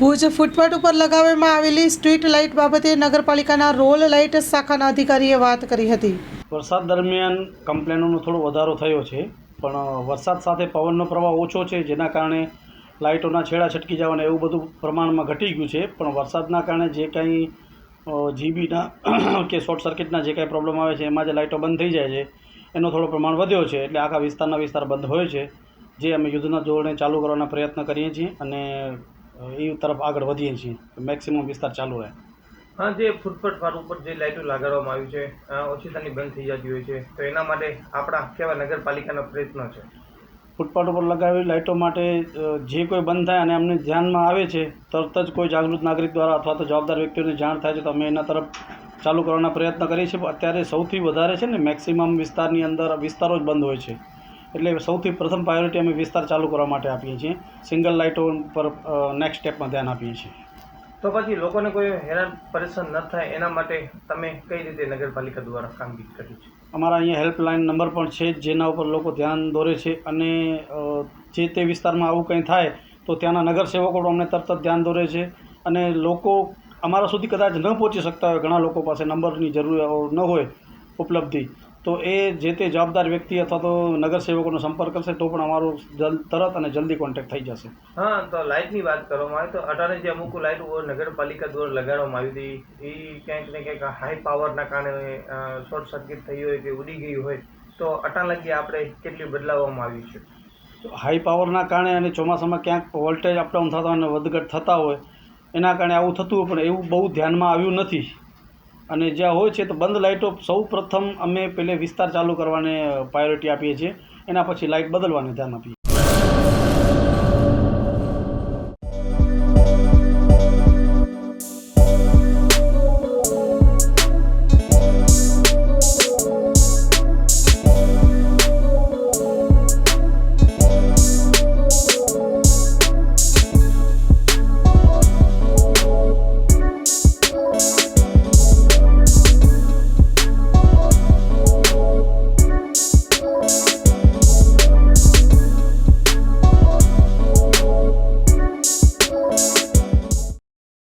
Bhuj footpath ઉપર લગાવવામાં આવેલી સ્ટ્રીટ લાઇટ બાબતે નગરપાલિકાના રોલ લાઇટ શાખાના અધિકારીએ વાત કરી હતી. વરસાદ દરમિયાન કમ્પ્લેનોનો થોડો વધારો થયો છે, પણ વરસાદ સાથે પવનનો પ્રવાહ ઓછો છે, જેના કારણે લાઇટોના છેડા છટકી જવાના એવું બધું પ્રમાણમાં ઘટી ગયું છે, પણ વરસાદના કારણે જે કાંઈ જીબીના કે શોર્ટ સર્કિટના જે કાંઈ પ્રોબ્લેમ આવે છે, એમાં જે લાઇટો બંધ થઈ જાય છે, એનો થોડો પ્રમાણ વધ્યો છે, એટલે આખા વિસ્તારના વિસ્તાર બંધ હોય છે, જે અમે યુદ્ધના ધોરણે ચાલુ કરવાના પ્રયત્ન કરીએ છીએ અને એ તરફ આગળ વધીએ છીએ. મેક્સિમમ વિસ્તાર ચાલુ રહે. હા જે ફૂટપાથ પર ઉપર જે લાઇટો લગાડવામાં આવી છે ઓછી ઓછીતાની બંધ થઈ જતી હોય છે તો એના માટે આપણા કેવા નગરપાલિકાના પ્રયત્નો છે? ફૂટપાથ ઉપર લગાવેલી લાઇટો માટે જે કોઈ બંધ થાય અને અમને ધ્યાનમાં આવે છે તરત જ કોઈ જાગૃત નાગરિક દ્વારા અથવા તો જવાબદાર વ્યક્તિઓને જાણ થાય છે તો અમે એના તરફ ચાલુ કરવાના પ્રયત્ન કરીએ છીએ. પણ અત્યારે સૌથી વધારે છે ને મેક્સિમમ વિસ્તારની અંદર વિસ્તારો જ બંધ હોય છે. એટલે સૌથી પ્રથમ પ્રાયોરિટી અમે વિસ્તાર ચાલુ કરવા માટે આપીએ છીએ. સિંગલ લાઇટો પર નેક્સ્ટ સ્ટેપમાં ધ્યાન આપીએ છીએ. તો પછી લોકોને કોઈ હેરાન પરેશાન ન થાય એના માટે તમે કઈ રીતે નગરપાલિકા દ્વારા કામગીરી કરી છે? અમારા અહીંયા હેલ્પલાઇન નંબર પણ છે જેના ઉપર લોકો ધ્યાન દોરે છે અને જે તે વિસ્તારમાં આવું કંઈ થાય તો ત્યાંના નગરસેવકો અમને તરત જ ધ્યાન દોરે છે. અને લોકો અમારા સુધી કદાચ ન પહોંચી શકતા હોય ઘણા લોકો પાસે નંબરની જરૂર ન હોય ઉપલબ્ધિ. તો એ જે તે જવાબદાર વ્યક્તિ અથવા તો નગરસેવકોનો સંપર્ક કરશે તો પણ અમારો જલ તરત અને જલ્દી કોન્ટેક્ટ થઈ જશે. હા તો લાઇટની વાત કરવામાં આવે તો અટાણે જે અમુક લાઇટો નગરપાલિકા દ્વારા લગાડવામાં આવી હતી એ ક્યાંક ને ક્યાંક હાઈ પાવરના કારણે શોર્ટ સર્કિટ થઈ હોય કે ઉડી ગઈ હોય તો અટાણ આપણે કેટલી બદલાવવામાં આવી છે? હાઈ પાવરના કારણે અને ચોમાસામાં ક્યાંક વોલ્ટેજ અપડાઉન થતા અને વધઘટ થતા હોય એના કારણે આવું થતું હોય પણ એવું બહુ ધ્યાનમાં આવ્યું નથી. અને જ્યાં હોય છે તો બંધ લાઇટો સૌ પ્રથમ અમે પહેલે વિસ્તાર ચાલુ કરવાને પ્રાયોરિટી આપીએ છીએ. એના પછી લાઇટ બદલવાને ધ્યાન આપીએ.